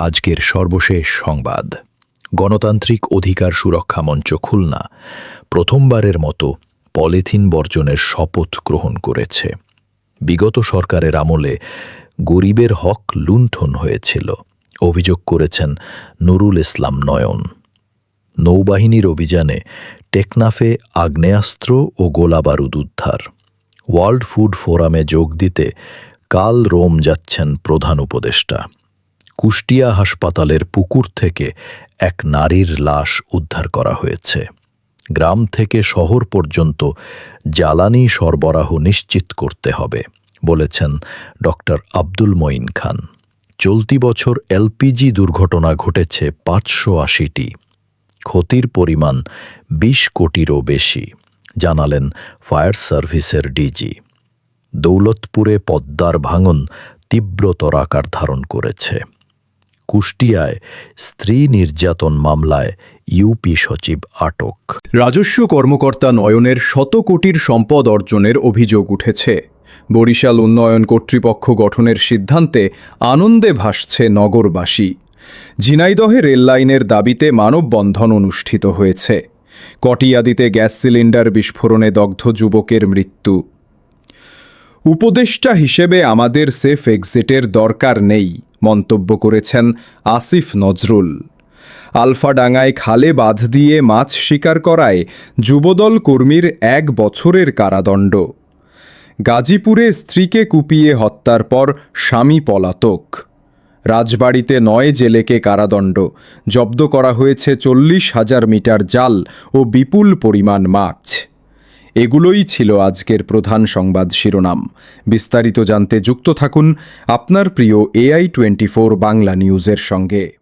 আজকের সর্বশেষ সংবাদ। গণতান্ত্রিক অধিকার সুরক্ষা মঞ্চ খুলনা প্রথমবারের মতো পলিথিন বর্জনের শপথ গ্রহণ করেছে। বিগত সরকারের আমলে গরিবের হক লুণ্ঠন হয়েছিল, অভিযোগ করেছেন নুরুল ইসলাম নয়ন। নৌবাহিনীর অভিযানে টেকনাফে আগ্নেয়াস্ত্র ও গোলাবারুদ উদ্ধার। ওয়ার্ল্ড ফুড ফোরামে যোগ দিতে কাল রোম যাচ্ছেন প্রধান উপদেষ্টা। কুষ্টিয়া হাসপাতালের পুকুর থেকে এক নারীর লাশ উদ্ধার করা হয়েছে। গ্রাম থেকে শহর পর্যন্ত জ্বালানি সরবরাহ নিশ্চিত করতে হবে, বলেছেন ডক্টর আব্দুল মঈন খান। চলতি বছর এলপিজি দুর্ঘটনা ঘটেছে পাঁচশো আশিটি। ক্ষতির পরিমাণ বিশ কোটিরও বেশি, জানালেন ফায়ার সার্ভিসের ডিজি। দৌলতপুরে পদ্মার ভাঙন তীব্রতর আকার ধারণ করেছে। কুষ্টিয়ায় স্ত্রী নির্যাতন মামলায় ইউপি সচিব আটক। রাজস্ব কর্মকর্তা নয়নের শত কোটির সম্পদ অর্জনের অভিযোগ উঠেছে। বরিশাল উন্নয়ন কর্তৃপক্ষ গঠনের সিদ্ধান্তে আনন্দে ভাসছে নগরবাসী। ঝিনাইদহে রেললাইনের দাবিতে মানববন্ধন অনুষ্ঠিত হয়েছে। কটিয়াদিতে গ্যাস সিলিন্ডার বিস্ফোরণে দগ্ধ যুবকের মৃত্যু। উপদেষ্টা হিসেবে আমাদের সেফ এক্সিটের দরকার নেই। মন্তব্য করেছেন আসিফ নজরুল। আলফাডাঙ্গায় খালে বাঁধ দিয়ে মাছ শিকার করায় যুবদল কর্মীর এক বছরের কারাদণ্ড। গাজীপুরে স্ত্রীকে কুপিয়ে হত্যার পর স্বামী পলাতক। রাজবাড়িতে নয় জেলেকে কারাদণ্ড। জব্দ করা হয়েছে চল্লিশ হাজার মিটার জাল ও বিপুল পরিমাণ মাছ। এগুলোই ছিল আজকের প্রধান সংবাদ শিরোনাম। বিস্তারিত জানতে যুক্ত থাকুন আপনার প্রিয় এআই টোয়েন্টি বাংলা নিউজের সঙ্গে।